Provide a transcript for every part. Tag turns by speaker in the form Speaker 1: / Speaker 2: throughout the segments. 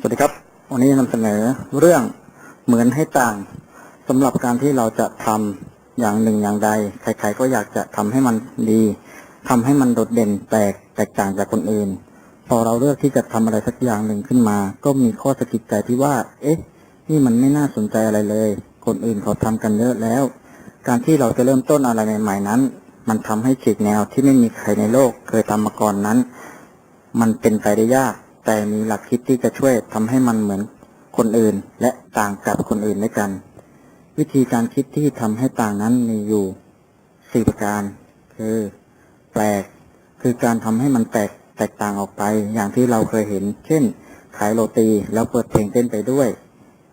Speaker 1: สวัสดีครับ วันนี้นำเสนอเรื่องเหมือนให้ต่างสำหรับการที่เราจะทำอย่างหนึ่งอย่างใด ใครๆก็อยากจะทำให้มันดีทำให้มันโดดเด่นแตกแตกต่างจากคนอื่น พอเราเลือกที่จะทำอะไรสักอย่างหนึ่งขึ้นมา ก็มีข้อสะกิดใจที่ว่า เอ๊ะ นี่มันไม่น่าสนใจอะไรเลย คนอื่นเขาทำกันเยอะแล้ว การที่เราจะเริ่มต้นอะไรใหม่ๆนั้น มันทำให้ฉีกแนวที่ไม่มีใครในโลกเคยทำมาก่อนนั้น มันเป็นไปได้ยาก แต่มีหลักคิดที่จะช่วยทำให้มันเหมือนคนอื่น และต่างจากคนอื่นด้วยกัน วิธีการคิดที่ทำให้ต่างนั้นมีอยู่สี่ประการ คือ แปลก คือการทำให้มันแตกแตกต่างออกไป อย่างที่เราเคยเห็น เช่น ขายโรตีแล้วเปิดเพลงเต้นไปด้วย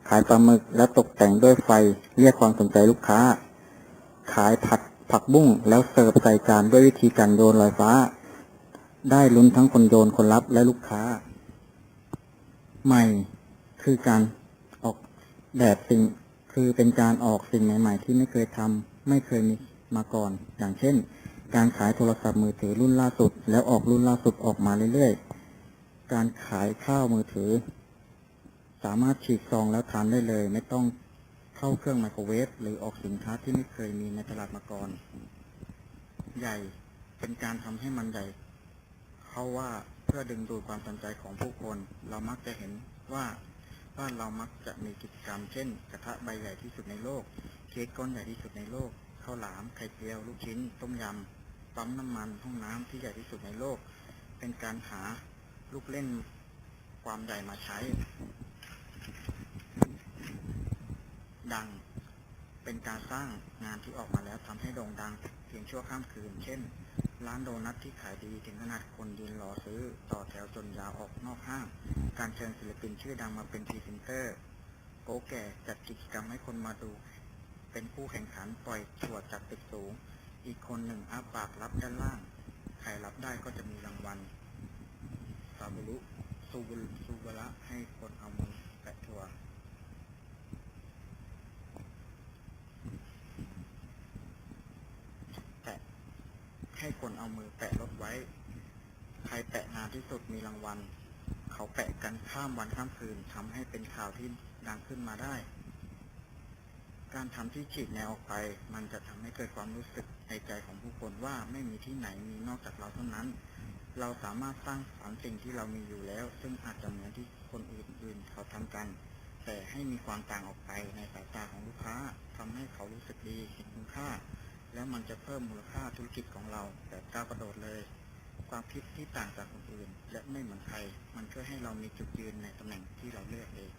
Speaker 1: ขายปลาหมึกแล้วตกแต่งด้วยไฟเรียกความสนใจลูกค้า ขายผัดผักบุ้งแล้วเสิร์ฟใส่จานด้วยวิธีการโยนลอยฟ้า ได้ลุ้นทั้งคนโยนคนรับและลูกค้า ใหม่ คือการออกแบบสิ่ง คือเป็นการออกสิ่งใหม่ ๆ ที่ไม่เคยทำไม่เคยมีมาก่อน อย่างเช่น การขายโทรศัพท์มือถือรุ่นล่าสุด แล้วออกรุ่นล่าสุดออกมาเรื่อยๆ การขายข้าวมือถือ สามารถฉีกซองแล้วทานได้เลย ไม่ต้องเข้าเครื่องไมโครเวฟหรือออกสินค้าที่ไม่เคยมีในตลาดมาก่อน ใหญ่เป็นการทำให้มันใหญ่เขาว่า พื่อดึงดูดความสนใจของผู้คน เรามักจะเห็นว่าบ้านเรามักจะมีกิจกรรม เช่น กระทะใบใหญ่ที่สุดในโลก เค้กก้อนใหญ่ที่สุดในโลก ข้าวหลาม ไข่เจียว ลูกชิ้น ต้มยำ ปั๊มน้ำมัน ห้องน้ำที่ใหญ่ที่สุดในโลก เป็นการหาลูกเล่นความใหญ่มาใช้ ดัง เป็นการสร้างงานที่ออกมาแล้วทำให้โด่งดังเพียงชั่วข้ามคืน เช่น ร้านโดนัทที่ขายดีถึงขนาดคนยืนรอซื้อ ต่อแถวจนยาวออกนอกห้าง การเชิญศิลปินชื่อดังมาเป็นพรีเซนเตอร์ โกแก่จัดกิจกรรมให้คนมาดู เป็นผู้แข่งขันปล่อยถั่วจากตึกสูง อีกคนหนึ่งอ้าปากรับด้านล่าง ใครรับได้ก็จะมีรางวัลซาบุรุซูบุรุซูบระให้คนเอามือแปะถั่ว แปะ ให้คนเอามือแปะรถไว้ ใครแปะนานที่สุดมีรางวัล เขาแปะกันข้ามวันข้ามคืนทำให้เป็นข่าวที่ดังขึ้นมาได้ การทำที่ฉีกแนวออกไป มันจะทำให้เกิดความรู้สึกในใจของผู้คนว่าไม่มีที่ไหนมีนอกจากเราเท่านั้น เราสามารถสร้างสรรค์สิ่งที่เรามีอยู่แล้ว ซึ่งอาจจะเหมือนที่คนอื่นๆ เขาทำกันแต่ให้มีความต่างออกไปในสายตาของลูกค้าทำให้เขารู้สึกดีเห็นคุณค่า แล้วมันจะเพิ่มมูลค่าธุรกิจของเราแบบก้าวกระโดดเลย ความคิดที่ต่างจากคนอื่น และไม่เหมือนใคร มันช่วยให้เรามีจุดยืนในตำแหน่งที่เราเลือกเอง